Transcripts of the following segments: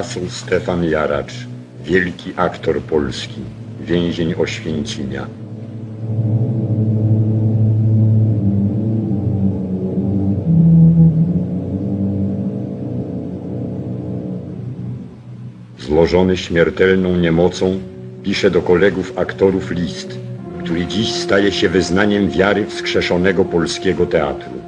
poseł Stefan Jaracz, wielki aktor polski, więzień Oświęcimia. Złożony śmiertelną niemocą, pisze do kolegów aktorów list, który dziś staje się wyznaniem wiary wskrzeszonego polskiego teatru.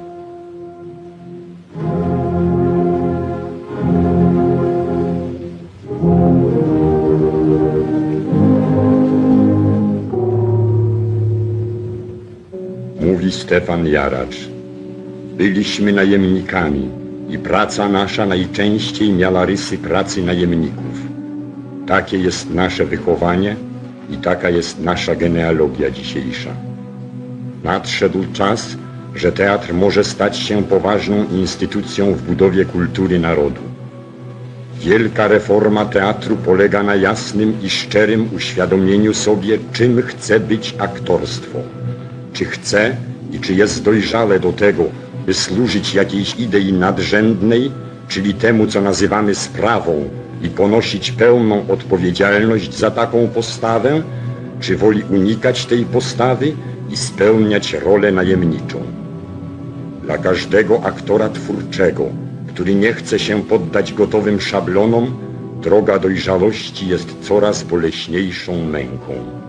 Mówi Stefan Jaracz. Byliśmy najemnikami i praca nasza najczęściej miała rysy pracy najemników. Takie jest nasze wychowanie i taka jest nasza genealogia dzisiejsza. Nadszedł czas, że teatr może stać się poważną instytucją w budowie kultury narodu. Wielka reforma teatru polega na jasnym i szczerym uświadomieniu sobie, czym chce być aktorstwo. Czy chce i czy jest dojrzale do tego, by służyć jakiejś idei nadrzędnej, czyli temu, co nazywamy sprawą i ponosić pełną odpowiedzialność za taką postawę, czy woli unikać tej postawy i spełniać rolę najemniczą. Dla każdego aktora twórczego, który nie chce się poddać gotowym szablonom, droga dojrzałości jest coraz boleśniejszą męką.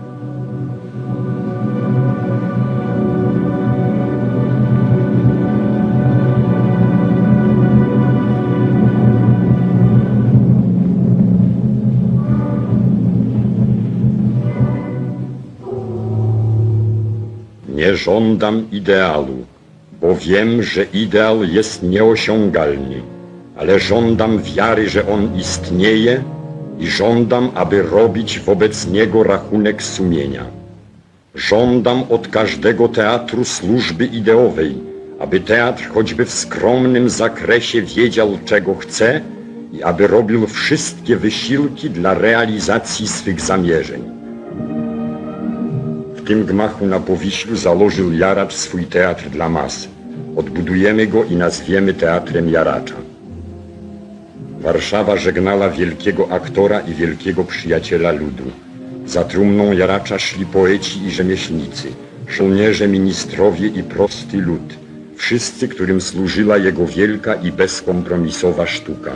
Nie żądam idealu, bo wiem, że ideal jest nieosiągalny, ale żądam wiary, że on istnieje i żądam, aby robić wobec niego rachunek sumienia. Żądam od każdego teatru służby ideowej, aby teatr choćby w skromnym zakresie wiedział, czego chce i aby robił wszystkie wysiłki dla realizacji swych zamierzeń. Tym gmachu na Powiślu założył Jaracz swój teatr dla mas. Odbudujemy go i nazwiemy Teatrem Jaracza. Warszawa żegnała wielkiego aktora i wielkiego przyjaciela ludu. Za trumną Jaracza szli poeci i rzemieślnicy, żołnierze, ministrowie i prosty lud. Wszyscy, którym służyła jego wielka i bezkompromisowa sztuka.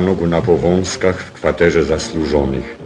Na Powązkach w kwaterze zasłużonych.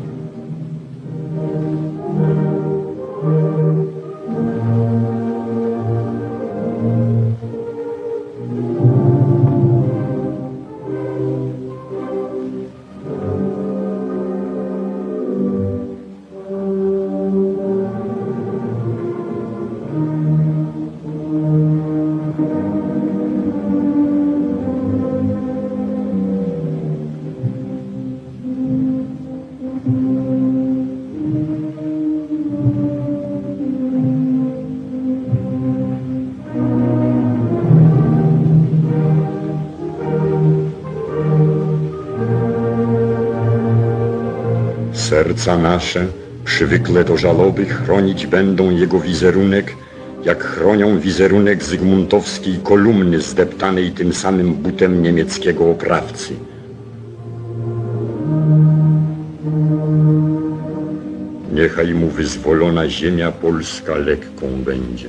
Serca nasze, przywykle do żaloby, chronić będą jego wizerunek, jak chronią wizerunek zygmuntowskiej kolumny zdeptanej tym samym butem niemieckiego oprawcy. Niechaj mu wyzwolona ziemia polska lekką będzie.